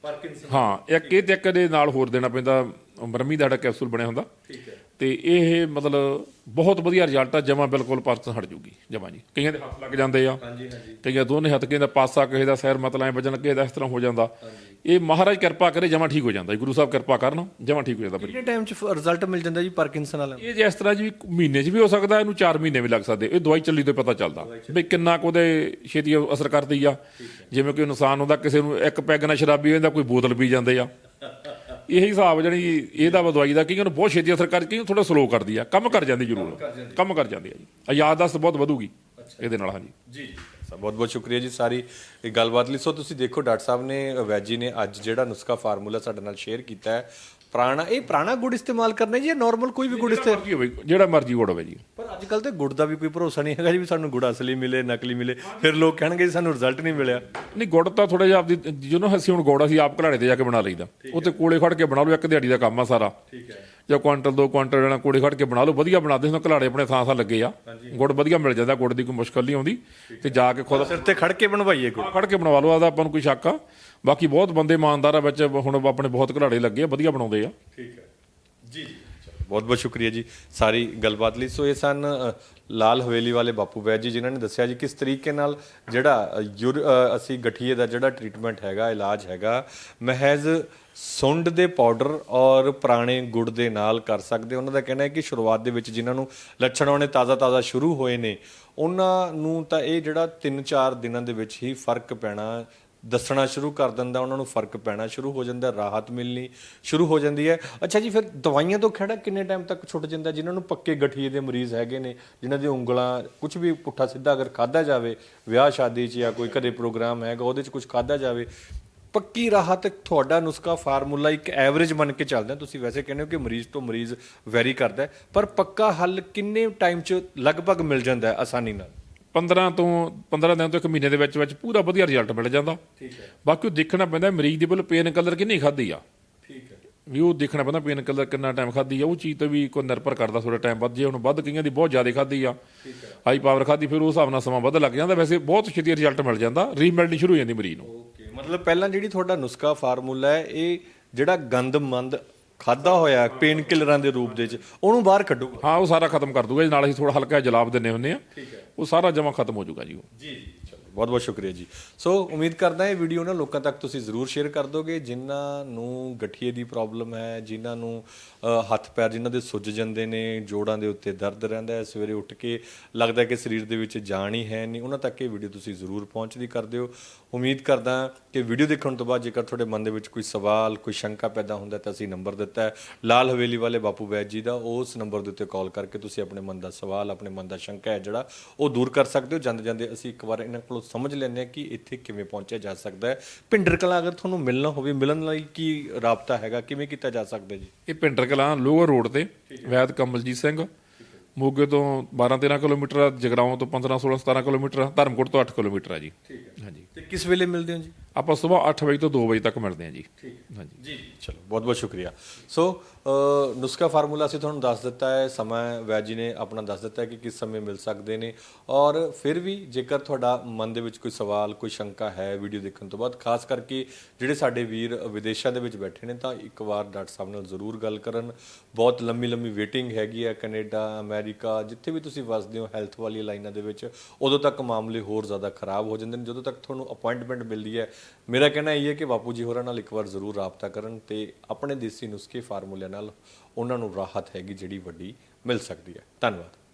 ਪਾਰਕਿੰਸਨ। ਹਾਂ ਇੱਕ ਇਹ ਤੇ ਇੱਕ ਦੇ ਨਾਲ ਹੋਰ ਦੇਣਾ ਪੈਂਦਾ। ਬਰਮੀ ਦਾ ਕੈਪਸੂਲ ਬਣਿਆ ਹੁੰਦਾ। ਠੀਕ ਹੈ। ਤੇ ਇਹ ਮਤਲਬ ਬਹੁਤ ਵਧੀਆ ਰਿਜ਼ਲਟ ਆ ਜਮਾ ਬਿਲਕੁਲ ਪਰਤ ਹਟ ਜੂਗੀ। ਜਮਾ ਜੀ। ਕਈਆਂ ਦੇ ਹੱਥ ਲੱਗ ਜਾਂਦੇ ਆ। ਹਾਂਜੀ ਹਾਂਜੀ। ਕਈਆਂ ਦੋਨੇ ਹੱਥ ਕਿਸੇ ਦਾ ਪਾਸਾ ਕਿਸੇ ਦਾ ਸਿਰ ਮਤਲਬ ਐ ਵਜਣ ਕਿਸੇ ਦਾ ਇਸ ਤਰ੍ਹਾਂ ਹੋ ਜਾਂਦਾ। ਇਹ ਮਹਾਰਾਜ ਕਿਰਪਾ ਕਰੇ ਜਮਾ ਠੀਕ ਹੋ ਜਾਂਦਾ ਜੀ। ਗੁਰੂ ਸਾਹਿਬ ਕਿਰਪਾ ਕਰਨ ਜਮਾ ਠੀਕ ਹੋ ਜਾਂਦਾ ਕਿੰਨੇ ਟਾਈਮ ਚ ਰਿਜ਼ਲਟ ਮਿਲ ਜਾਂਦਾ ਜੀ ਪਾਰਕਿੰਸਨ ਵਾਲਾ ਇਹ ਜਿਸ ਤਰ੍ਹਾਂ ਜੀ ਮਹੀਨੇ 'ਚ ਵੀ ਹੋ ਸਕਦਾ ਇਹਨੂੰ 4 ਮਹੀਨੇ ਵੀ ਲੱਗ ਸਕਦੇ। ਇਹ ਦਵਾਈ ਚੱਲੀ ਤੋਂ ਪਤਾ ਚੱਲਦਾ। ਵੀ ਕਿੰਨਾ ਕੁ ਉਹਦੇ ਛੇਤੀ ਅਸਰ ਕਰਦੀ ਆ। ਜਿਵੇਂ ਕੋਈ ਇਨਸਾਨ ਹੁੰਦਾ ਕਿਸੇ ਨੂੰ ਇੱਕ ਪੈਗ ਨਾਲ ਸ਼ਰਾਬੀ ਹੋ ਜਾਂਦਾ ਕੋਈ ਬੋਤਲ ਪੀ ਜਾਂਦੇ ਆ। ਇਹੀ ਹਿਸਾਬ ਜਣੀ ਇਹਦਾ ਵਾ ਦਵਾਈ ਦਾ ਕਿ ਉਹਨੂੰ ਬਹੁਤ ਛੇਤੀ ਅਸਰ ਕਰਕੇ ਥੋੜਾ ਸਲੋ ਕਰਦੀ ਆ। ਕੰਮ ਕਰ ਜਾਂਦੀ ਜ਼ਰੂਰ। ਕੰਮ ਕਰ ਜਾਂਦੀ ਆ। ਜੀ। ਆ ਯਾਦਦਾਸ਼ਤ ਬਹੁਤ ਵਧੂਗੀ ਇਹਦੇ ਨਾਲ ਹਾਂਜੀ। ਜੀ ਜੀ। ਬਹੁਤ ਬਹੁਤ ਸ਼ੁਕਰੀਆ ਜੀ ਸਾਰੀ ਇਹ ਗੱਲਬਾਤ ਲਈ। ਸੋ ਤੁਸੀਂ ਦੇਖੋ ਡਾਕਟਰ ਸਾਹਿਬ ਨੇ ਵੈਜੀ ਨੇ ਅੱਜ ਜਿਹੜਾ ਨੁਸਖਾ ਫਾਰਮੂਲਾ ਸਾਡੇ ਨਾਲ ਸ਼ੇਅਰ ਕੀਤਾ ਹੈ ਪੁਰਾਣਾ ਇਹ ਪੁਰਾਣਾ ਗੁੜ ਇਸਤੇਮਾਲ ਕਰਨਾ ਜੀ ਜਾਂ ਨਾਰਮਲ ਕੋਈ ਵੀ ਗੁੜ ਇਸਤੇਮਾਲ ਮਰਜ਼ੀ ਹੋਵੇ ਜਿਹੜਾ ਮਰਜ਼ੀ ਗੁੜ ਹੋਵੇ ਜੀ। ਪਰ ਅੱਜ ਕੱਲ ਤੇ ਗੁੜ ਦਾ ਵੀ ਕੋਈ ਭਰੋਸਾ ਨਹੀਂ ਹੈਗਾ ਜੀ ਵੀ ਸਾਨੂੰ ਗੁੜ ਅਸਲੀ ਮਿਲੇ ਨਕਲੀ ਮਿਲੇ। ਫਿਰ ਲੋਕ ਕਹਿਣਗੇ ਸਾਨੂੰ ਰਿਜ਼ਲਟ ਨਹੀਂ ਮਿਲਿਆ। ਨਹੀਂ ਗੁੜ ਤਾਂ ਥੋੜਾ ਜਿਹਾ ਆਪਦੀ ਜਿਹਨੂੰ ਅਸੀਂ ਹੁਣ ਗੁੜ ਅਸੀਂ ਆਪ ਘਲਾੜੇ ਤੇ ਜਾ ਕੇ ਬਣਾ ਲਈਦਾ। ਉਹ ਤੇ ਕੋਲੇ ਖੜ ਕੇ ਬਣਾ ਲਓ ਇੱਕ ਦਿਹਾੜੀ ਦਾ ਕੰਮ ਆ ਸਾਰਾ। ਠੀਕ ਹੈ। ਜਾਂ ਕੁਆਂਟਲ ਦੋ ਕੁਆਂਟਲ ਜਿਹੜਾ ਕੋਲੇ ਖੜ ਕੇ ਬਣਾ ਲਓ ਵਧੀਆ ਬਣਾਦੇ ਹੁੰਦੇ ਘਲਾੜੇ ਆਪਣੇ ਥਾਂ ਥਾਂ ਲੱਗੇ ਆ। ਗੁੜ ਵਧੀਆ ਮਿਲ ਜਾਂਦਾ ਗੁੜ ਦੀ ਕੋਈ ਮੁਸ਼ਕਲ ਨਹੀਂ ਆਉਂਦੀ। ਤੇ ਜਾ ਕੇ ਖੁਦ ਸਿਰ ਤੇ ਖੜ ਕੇ ਬਣਵਾਈਏ ਗੁੜ। ਖੜ ਕੇ ਬਣਵਾ ਲਓ ਆਦਾ ਆਪਾਂ ਨੂੰ ਕੋਈ ਸ਼ੱਕ ਆ। ਬਾਕੀ ਬਹੁਤ ਬੰਦੇ ਇਮਾਨਦਾਰ ਆ ਵਿੱਚ ਹੁਣ ਆਪਣੇ ਬਹੁਤ ਘਰਾੜੇ ਲੱਗੇ ਆ ਵਧੀਆ ਬਣਾਉਂਦੇ ਆ। ਠੀਕ ਹੈ। ਜੀ ਬਹੁਤ ਬਹੁਤ ਸ਼ੁਕਰੀਆ ਜੀ ਸਾਰੀ ਗੱਲਬਾਤ ਲਈ। ਸੋ ਇਹ ਸਨ ਲਾਲ ਹਵੇਲੀ ਵਾਲੇ ਬਾਪੂ ਵੈਦ ਜੀ ਜਿਨ੍ਹਾਂ ਨੇ ਦੱਸਿਆ ਜੀ ਕਿਸ ਤਰੀਕੇ ਨਾਲ ਜਿਹੜਾ ਅ, ਅਸੀਂ ਗਠੀਏ ਦਾ ਜਿਹੜਾ ਟ੍ਰੀਟਮੈਂਟ ਹੈਗਾ ਇਲਾਜ ਹੈਗਾ ਮਹਿਜ਼ ਸੁੰਡ ਦੇ ਪਾਊਡਰ ਔਰ ਪੁਰਾਣੇ ਗੁੜ ਦੇ ਨਾਲ ਕਰ ਸਕਦੇ ਉਹਨਾਂ ਦਾ ਕਹਿਣਾ ਹੈ ਕਿ ਸ਼ੁਰੂਆਤ ਦੇ ਵਿੱਚ ਜਿਨ੍ਹਾਂ ਨੂੰ ਲੱਛਣ ਆਉਣੇ ਤਾਜ਼ਾ-ਤਾਜ਼ਾ ਸ਼ੁਰੂ ਹੋਏ ਨੇ ਉਹਨਾਂ ਨੂੰ ਤਾਂ ਇਹ ਜਿਹੜਾ 3-4 ਦਿਨਾਂ ਦੇ ਵਿੱਚ ਹੀ ਫ਼ਰਕ ਪੈਣਾ ਦੱਸਣਾ ਸ਼ੁਰੂ ਕਰ ਦਿੰਦਾ, ਉਹਨਾਂ ਨੂੰ ਫ਼ਰਕ ਪੈਣਾ ਸ਼ੁਰੂ ਹੋ ਜਾਂਦਾ, ਰਾਹਤ ਮਿਲਣੀ ਸ਼ੁਰੂ ਹੋ ਜਾਂਦੀ ਹੈ। ਅੱਛਾ ਜੀ, ਫਿਰ ਦਵਾਈਆਂ ਤੋਂ ਖੜਾ ਕਿੰਨੇ ਟਾਈਮ ਤੱਕ ਛੁੱਟ ਜਾਂਦਾ? ਜਿਨ੍ਹਾਂ ਨੂੰ ਪੱਕੇ ਗਠੀਏ ਦੇ ਮਰੀਜ਼ ਹੈਗੇ ਨੇ, ਜਿਨ੍ਹਾਂ ਦੀ ਉਂਗਲਾਂ ਕੁਝ ਵੀ ਪੁੱਠਾ ਸਿੱਧਾ ਅਗਰ ਖਾਦਾ ਜਾਵੇ, ਵਿਆਹ ਸ਼ਾਦੀ 'ਚ ਜਾਂ ਕੋਈ ਘਰੇ ਪ੍ਰੋਗਰਾਮ ਹੈਗਾ, ਉਹਦੇ 'ਚ ਕੁਝ ਖਾਦਾ ਜਾਵੇ, ਪੱਕੀ ਰਾਹਤ ਤੁਹਾਡਾ ਨੁਸਖਾ ਫਾਰਮੂਲਾ ਇੱਕ ਐਵਰੇਜ ਬਣ ਕੇ ਚੱਲਦਾ। ਤੁਸੀਂ ਵੈਸੇ ਕਹਿੰਦੇ ਹੋ ਕਿ ਮਰੀਜ਼ ਤੋਂ ਮਰੀਜ਼ ਵੈਰੀ ਕਰਦਾ ਪਰ ਪੱਕਾ ਹੱਲ ਕਿੰਨੇ ਟਾਈਮ 'ਚ ਲਗਭਗ ਮਿਲ ਜਾਂਦਾ ਹੈ ਆਸਾਨੀ ਨਾਲ? 15 ਤੋਂ 15 ਦਿਨ ਤੋਂ ਇੱਕ ਮਹੀਨੇ ਦੇ ਵਿੱਚ ਵਿੱਚ ਪੂਰਾ ਵਧੀਆ ਰਿਜ਼ਲਟ ਮਿਲ ਜਾਂਦਾ। ਠੀਕ ਹੈ। ਬਾਕੀ ਉਹ ਦੇਖਣਾ ਪੈਂਦਾ ਮਰੀਜ਼ ਦੀ ਬਲ ਪੇਨ ਕਲਰ ਕਿੰਨੀ ਖਾਦੀ ਆ। ਠੀਕ ਹੈ। ਵੀ ਉਹ ਦੇਖਣਾ ਪੈਂਦਾ ਪੇਨ ਕਲਰ ਕਿੰਨਾ ਟਾਈਮ ਖਾਦੀ ਆ। ਉਹ ਚੀਜ਼ ਤੇ ਵੀ ਕੋਈ ਨਿਰਭਰ ਕਰਦਾ ਥੋੜਾ ਟਾਈਮ ਵੱਧ ਜੇ ਹੁਣ ਵੱਧ ਕਈਆਂ ਦੀ ਬਹੁਤ ਜ਼ਿਆਦਾ ਖਾਦੀ ਆ ਹਾਈ ਪਾਵਰ ਖਾਦੀ ਫਿਰ ਉਸ ਹਿਸਾਬ ਨਾਲ ਸਮਾਂ ਵੱਧ ਲੱਗ ਜਾਂਦਾ। ਵੈਸੇ ਬਹੁਤ ਛੇਤੀ ਰਿਜ਼ਲਟ ਮਿਲ ਜਾਂਦਾ। ਰੀਮੈਲਡਿੰਗ ਸ਼ੁਰੂ ਹੋ ਜਾਂਦੀ ਮਰੀਜ਼ ਨੂੰ। ਓਕੇ ਮਤਲਬ ਪਹਿਲਾਂ ਜਿਹੜੀ ਤੁਹਾਡਾ ਨੁਸਖਾ ਫਾਰਮੂਲਾ ਹੈ ਇਹ ਜਿਹੜਾ ਗੰਦਮੰਦ ਖਾਦਾ ਹੋਇਆ ਪੇਨ ਕਿਲਰਾਂ ਦੇ ਰੂਪ ਦੇ ਵਿੱਚ ਉਹਨੂੰ ਬਾਹਰ ਕੱਢੂਗਾ ਹਾਂ ਉਹ ਸਾਰਾ ਖਤਮ ਕਰ ਦੂਗਾ ਜੀ ਨਾਲ ਅਸੀਂ ਥੋੜਾ ਹਲਕਾ ਜਲਾਬ ਦਿੰਨੇ ਹੁੰਨੇ ਆ। ਉਹ ਸਾਰਾ ਜਮਾ ਖਤਮ ਹੋ ਜਾਊਗਾ ਜੀ ਉਹ। ਜੀ ਜੀ। ਚਲੋ ਬਹੁਤ ਬਹੁਤ ਸ਼ੁਕਰੀਆ ਜੀ। ਸੋ ਉਮੀਦ ਕਰਦਾ ਇਹ ਵੀਡੀਓ ਨਾ ਲੋਕਾਂ ਤੱਕ ਤੁਸੀਂ ਜ਼ਰੂਰ ਸ਼ੇਅਰ ਕਰ ਦੋਗੇ ਜਿਨ੍ਹਾਂ ਨੂੰ ਗਠੀਏ ਦੀ ਪ੍ਰੋਬਲਮ ਹੈ ਜਿਨ੍ਹਾਂ ਨੂੰ ਹੱਥ ਪੈਰ ਜਿਨ੍ਹਾਂ ਦੇ ਸੁੱਜ ਜਾਂਦੇ ਨੇ ਜੋੜਾਂ ਦੇ ਉੱਤੇ ਦਰਦ ਰਹਿੰਦਾ ਹੈ ਸਵੇਰੇ ਉੱਠ ਕੇ ਲੱਗਦਾ ਕਿ ਸਰੀਰ ਦੇ ਵਿੱਚ ਜਾਨ ਹੀ ਹੈ ਨਹੀਂ ਉਹਨਾਂ ਤੱਕ ਇਹ ਵੀਡੀਓ ਤੁਸੀਂ ਜ਼ਰੂਰ ਪਹੁੰਚਦੀ ਕਰ ਦਿਓ। ਉਮੀਦ ਕਰਦਾ ਕਿ ਵੀਡੀਓ ਦੇਖਣ ਤੋਂ ਬਾਅਦ ਜੇਕਰ ਤੁਹਾਡੇ ਮਨ ਦੇ ਵਿੱਚ ਕੋਈ ਸਵਾਲ ਕੋਈ ਸ਼ੰਕਾ ਪੈਦਾ ਹੁੰਦਾ ਤਾਂ ਅਸੀਂ ਨੰਬਰ ਦਿੱਤਾ ਹੈ। ਲਾਲ ਹਵੇਲੀ ਵਾਲੇ ਬਾਪੂ ਵੈਦ ਜੀ ਦਾ ਉਸ ਨੰਬਰ ਦੇ ਉੱਤੇ ਕਾਲ ਕਰਕੇ ਤੁਸੀਂ ਆਪਣੇ ਮਨ ਦਾ ਸਵਾਲ ਆਪਣੇ ਮਨ ਦਾ ਸ਼ੰਕਾ ਹੈ ਜਿਹੜਾ ਉਹ ਦੂਰ ਕਰ ਸਕਦੇ ਹੋ। ਜਾਂਦੇ ਜਾਂਦੇ ਅਸੀਂ ਇੱਕ ਵਾਰ ਇਹਨਾਂ ਕੋਲੋਂ ਸਮਝ ਲੈਂਦੇ ਹਾਂ ਕਿ ਇੱਥੇ ਕਿਵੇਂ ਪਹੁੰਚਿਆ ਜਾ ਸਕਦਾ ਹੈ। ਭਿੰਡਰ ਕਲਾਂ ਅਗਰ ਤੁਹਾਨੂੰ ਮਿਲਣਾ ਹੋਵੇ ਮਿਲਣ ਲਈ ਕੀ ਰਾਬਤਾ ਹੈਗਾ? ਕਿਵੇਂ ਕੀਤਾ ਜਾ ਸਕਦਾ ਜੀ? ਇਹ ਪਿੰਡਰ ਕਲਾਂ ਲੋਅਰ ਰੋਡ ਤੇ ਵੈਦ ਕਮਲਜੀਤ ਸਿੰਘ ਮੋਗੇ ਤੋਂ 12 13 ਕਿਲੋਮੀਟਰ ਆ ਜਗਰਾਉਂ ਤੋਂ 15 16 17 ਕਿਲੋਮੀਟਰ ਆ ਧਰਮਕੋਟ ਤੋਂ 8 ਕਿਲੋਮੀਟਰ ਆ ਜੀ। ਹਾਂਜੀ। ਤੇ ਕਿਸ ਵੇਲੇ ਮਿਲਦੇ ਹੋ ਜੀ? ਆਪਾਂ ਸਵੇਰ 8 ਵਜੇ ਤੋਂ 2 ਵਜੇ ਤੱਕ ਮਿਲਦੇ ਹਾਂ ਜੀ। ਹਾਂਜੀ। ਜੀ ਚਲੋ ਬਹੁਤ ਬਹੁਤ ਸ਼ੁਕਰੀਆ। ਸੋ ਨੁਸਖਾ ਫਾਰਮੂਲਾ ਅਸੀਂ ਤੁਹਾਨੂੰ ਦੱਸ ਦਿੱਤਾ ਹੈ ਸਮਾਂ ਵੈਦ ਜੀ ਨੇ ਆਪਣਾ ਦੱਸ ਦਿੱਤਾ ਹੈ ਕਿ ਕਿਸ ਸਮੇਂ ਮਿਲ ਸਕਦੇ ਨੇ। ਔਰ ਫਿਰ ਵੀ ਜੇਕਰ ਤੁਹਾਡਾ ਮਨ ਦੇ ਵਿੱਚ ਕੋਈ ਸਵਾਲ ਕੋਈ ਸ਼ੰਕਾ ਹੈ ਵੀਡੀਓ ਦੇਖਣ ਤੋਂ ਬਾਅਦ ਖਾਸ ਕਰਕੇ ਜਿਹੜੇ ਸਾਡੇ ਵੀਰ ਵਿਦੇਸ਼ਾਂ ਦੇ ਵਿੱਚ ਬੈਠੇ ਨੇ ਤਾਂ ਇੱਕ ਵਾਰ ਡਾਕਟਰ ਸਾਹਿਬ ਨਾਲ ਜ਼ਰੂਰ ਗੱਲ ਕਰਨ। ਬਹੁਤ ਲੰਮੀ ਲੰਮੀ ਵੇਟਿੰਗ ਹੈਗੀ ਹੈ ਕੈਨੇਡਾ ਅਮਰੀਕਾ ਜਿੱਥੇ ਵੀ ਤੁਸੀਂ ਵਸਦੇ ਹੋ ਹੈਲਥ ਵਾਲੀ ਲਾਈਨਾਂ ਦੇ ਵਿੱਚ ਉਦੋਂ ਤੱਕ ਮਾਮਲੇ ਹੋਰ ਜ਼ਿਆਦਾ ਖਰਾਬ ਹੋ ਜਾਂਦੇ ਨੇ। ਜਦੋਂ ਤੱਕ ਤੁਹਾਨੂੰ ਅਪਾਇੰਟਮੈਂਟ ਮਿਲਦੀ ਹੈ ਮੇਰਾ ਕਹਿਣਾ ਇਹ ਹੈ ਕਿ ਬਾਪੂ ਜੀ ਹੋਰਾਂ ਨਾਲ ਇੱਕ ਵਾਰ ਜ਼ਰੂਰ ਰਾਬਤਾ ਕਰਨ ਤੇ ਆਪਣੇ ਦੇਸੀ ਨੁਸਖੇ ਫਾਰਮੂਲਿਆਂ ਨਾਲ ਉਹਨਾਂ ਨੂੰ ਰਾਹਤ ਹੈਗੀ ਜਿਹੜੀ ਵੱਡੀ ਮਿਲ ਸਕਦੀ ਹੈ। ਧੰਨਵਾਦ।